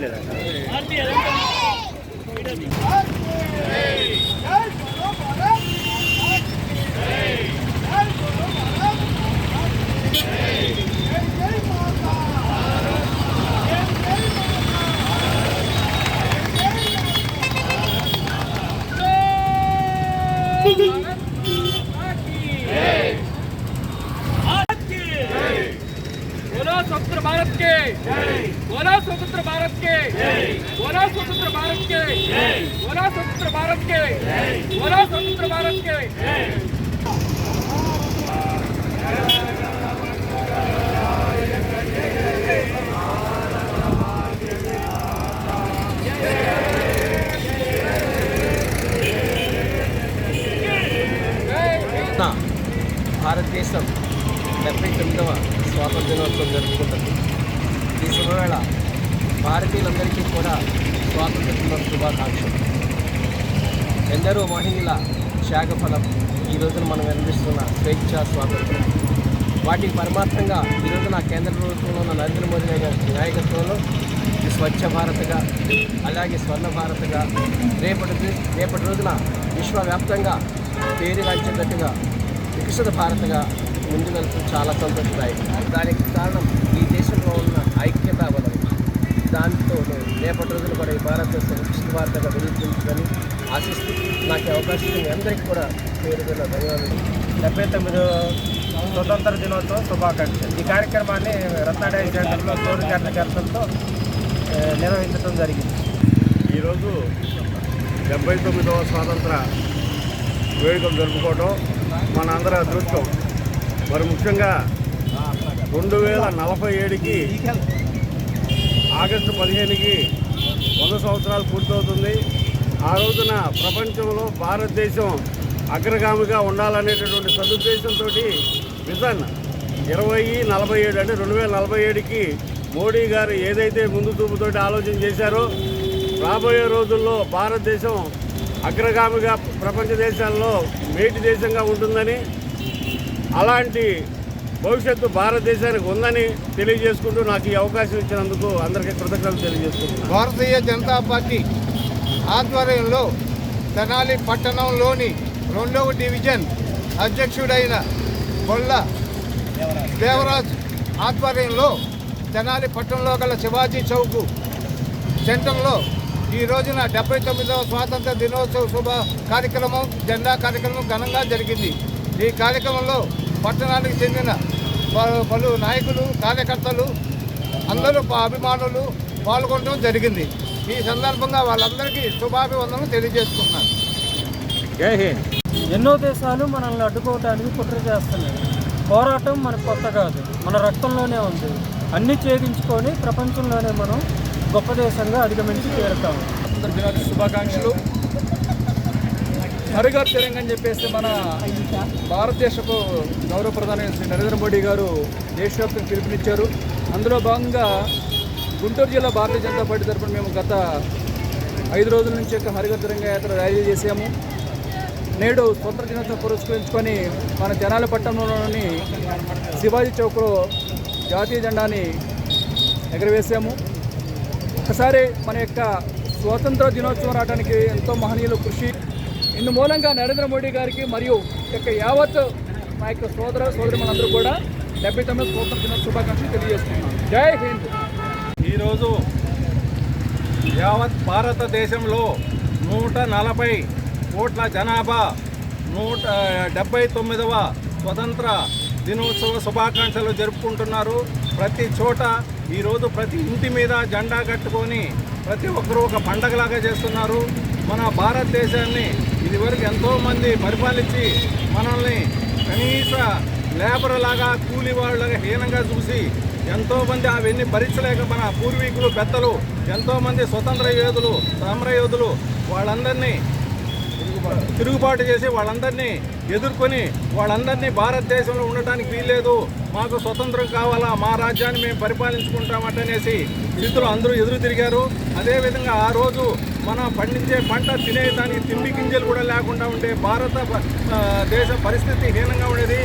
le dan. Bharat के बोलो स्वतंत्र भारत के बोलो स्वतंत्र भारत के बोलो स्वतंत्र भारत के बोलो स्वतंत्र भारत के నా భారతదేశం డెబ్బై తొమ్మిదవ స్వాతంత్ర దినోత్సవం జరుపుకుంటుంది ఈ శుభవేళ భారతీయులందరికీ కూడా స్వాతంత్ర దినోత్సవ శుభాకాంక్షలు. ఎందరో మహిళల శాఖఫలం ఈ రోజున మనం అందిస్తున్న స్వేచ్ఛ స్వాతంత్రం. వాటికి పరమార్థంగా ఈ రోజున కేంద్ర ప్రభుత్వంలో ఉన్న నరేంద్ర మోదీ గారి నాయకత్వంలో ఈ స్వచ్ఛ భారత్గా అలాగే స్వర్ణ భారత్గా రేపటి రేపటి రోజున విశ్వవ్యాప్తంగా పేరుగాంచేటట్టుగా వికసిత భారత్గా ముందు వెళ్తూ చాలా సంతోషదాయకం. దానికి కారణం ఈ దేశంలో ఉన్న ఐక్యతా బలం. దాంతో రేపటి రోజున కూడా ఈ భారతదేశం వికసిత భారతగా వెలుగుతుందని ఆశిస్తూ నాకు అవకాశం అందరికీ కూడా పేరు పేరున ధన్యవాదాలు. డెబ్బై తొమ్మిదో స్వతంత్ర దినోత్సవ శుభాకాంక్షలు. ఈ కార్యక్రమాన్ని రత్నాడయ సెంటర్లో కేంద్రంతో ఆ, నిర్వహించడం జరిగింది. ఈరోజు డెబ్బై తొమ్మిదవ స్వాతంత్ర వేడుకలు జరుపుకోవడం మనందరి అదృష్టం. మరి ముఖ్యంగా రెండు వేల నలభై ఏడుకి ఆగస్టు పదిహేనుకి వంద సంవత్సరాలు పూర్తవుతుంది. ఆ రోజున ప్రపంచంలో భారతదేశం అగ్రగామిగా ఉండాలనేటటువంటి సదుద్దేశంతో విజన్ ఇరవై నలభై ఏడు అంటే రెండు వేల నలభై ఏడుకి మోడీ గారు ఏదైతే ముందు చూపుతోటి ఆలోచన చేశారో రాబోయే రోజుల్లో భారతదేశం అగ్రగామిగా ప్రపంచ దేశాల్లో మేటి దేశంగా ఉంటుందని అలాంటి భవిష్యత్తు భారతదేశానికి ఉందని తెలియజేసుకుంటూ నాకు ఈ అవకాశం ఇచ్చినందుకు అందరికీ కృతజ్ఞతలు తెలియజేసుకుంటున్నాను. భారతీయ జనతా పార్టీ ఆధ్వర్యంలో తెనాలి పట్టణంలోని రెండవ డివిజన్ అధ్యక్షుడైన బొల్ల దేవరాజ్ ఆధ్వర్యంలో తెనాలి పట్టణంలో గల శివాజీ చౌక్ సెంటర్లో ఈ రోజున డెబ్బై తొమ్మిదవ స్వాతంత్ర దినోత్సవ శుభ కార్యక్రమం జెండా కార్యక్రమం ఘనంగా జరిగింది. ఈ కార్యక్రమంలో పట్టణానికి చెందిన పలు- పలు నాయకులు కార్యకర్తలు అందరూ అభిమానులు పాల్గొనడం జరిగింది. ఈ సందర్భంగా వాళ్ళందరికీ శుభాభివందనలు జై హింద్. ఎన్నో దేశాలు మనల్ని అడ్డుకోవడానికి కుట్ర చేస్తున్నాయి. పోరాటం మనకు కొత్త కాదు. మన రక్తంలోనే ఉంది. అన్ని ఛేదించుకొని ప్రపంచంలోనే మనం గొప్ప దేశంగా అధిగమించి తీరుతాం స్వాతంత్ర శుభాకాంక్షలు. హరిగర్ తెలంగాణ అని చెప్పేసి మన భారతదేశపు గౌరవ ప్రధాని శ్రీ నరేంద్ర మోడీ గారు దేశవ్యాప్తంగా పిలుపునిచ్చారు. అందులో భాగంగా గుంటూరు జిల్లా భారతీయ జనతా పార్టీ తరఫున మేము గత ఐదు రోజుల నుంచి యొక్క హరిగర్ తిరంగ యాత్ర ర్యాలీ చేసాము నేడు స్వతంత్ర దినోత్సవం పురస్కరించుకొని మన జనాల పట్టణంలోని శివాజీ చౌక్లో జాతీయ జెండాని ఎగరవేశాము. ఒకసారి మన యొక్క స్వాతంత్ర దినోత్సవం రావడానికి ఎంతో మహనీయులు కృషి. ఇందు మూలంగా నరేంద్ర మోడీ గారికి మరియు ఈ యొక్క యావత్ మా యొక్క సోదర సోదరి మనందరూ కూడా డెబ్బై తొమ్మిది స్వాతంత్ర దినోత్సవ శుభాకాంక్షలు తెలియజేస్తున్నాం జై హింద్. ఈరోజు యావత్ భారతదేశంలో నూట నలభై కోట్ల జనాభా నూట డెబ్బై తొమ్మిదవ స్వతంత్ర దినోత్సవ శుభాకాంక్షలు జరుపుకుంటున్నారు. ప్రతి చోట ఈరోజు ప్రతి ఇంటి మీద జెండా కట్టుకొని ప్రతి ఒక్కరూ ఒక పండగలాగా చేస్తున్నారు. మన భారతదేశాన్ని ఇదివరకు ఎంతోమంది పరిపాలించి మనల్ని కనీస లేబర్ లాగా కూలి వాళ్ళగా హీనంగా చూసి ఎంతోమంది అవన్నీ భరించలేక మన పూర్వీకులు పెద్దలు ఎంతోమంది స్వతంత్ర యోధులు సమరయోధులు వాళ్ళందరినీ తిరుగుబాటు చేసి వాళ్ళందరినీ ఎదుర్కొని వాళ్ళందరినీ భారతదేశంలో ఉండటానికి వీల్లేదు. మాకు స్వతంత్రం కావాలా? మా రాజ్యాన్ని మేము పరిపాలించుకుంటామటనేసి స్థితిలో అందరూ ఎదురు తిరిగారు. అదేవిధంగా ఆ రోజు మన పండించే పంట తినేదానికి తిండి గింజలు కూడా లేకుండా ఉండే భారత దేశ పరిస్థితి హీనంగా ఉండేది.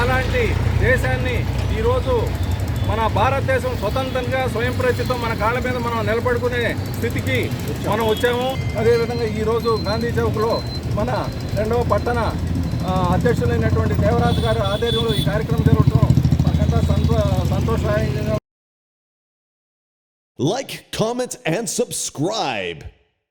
అలాంటి దేశాన్ని ఈరోజు మన భారతదేశం స్వతంత్రంగా స్వయం ప్రచితం మన కాళ్ళ మీద మనం నిలబడుకునే స్థితికి మనం వచ్చాము. అదేవిధంగా ఈరోజు గాంధీ చౌక్లో మన రెండవ పట్టణ అధ్యక్షులైనటువంటి దేవరాజు గారి ఆధ్వర్యంలో ఈ కార్యక్రమం జరగడం మాకంతా సంతో సంతోషాయంగా లైక్ కామెంట్ అండ్ సబ్స్క్రైబ్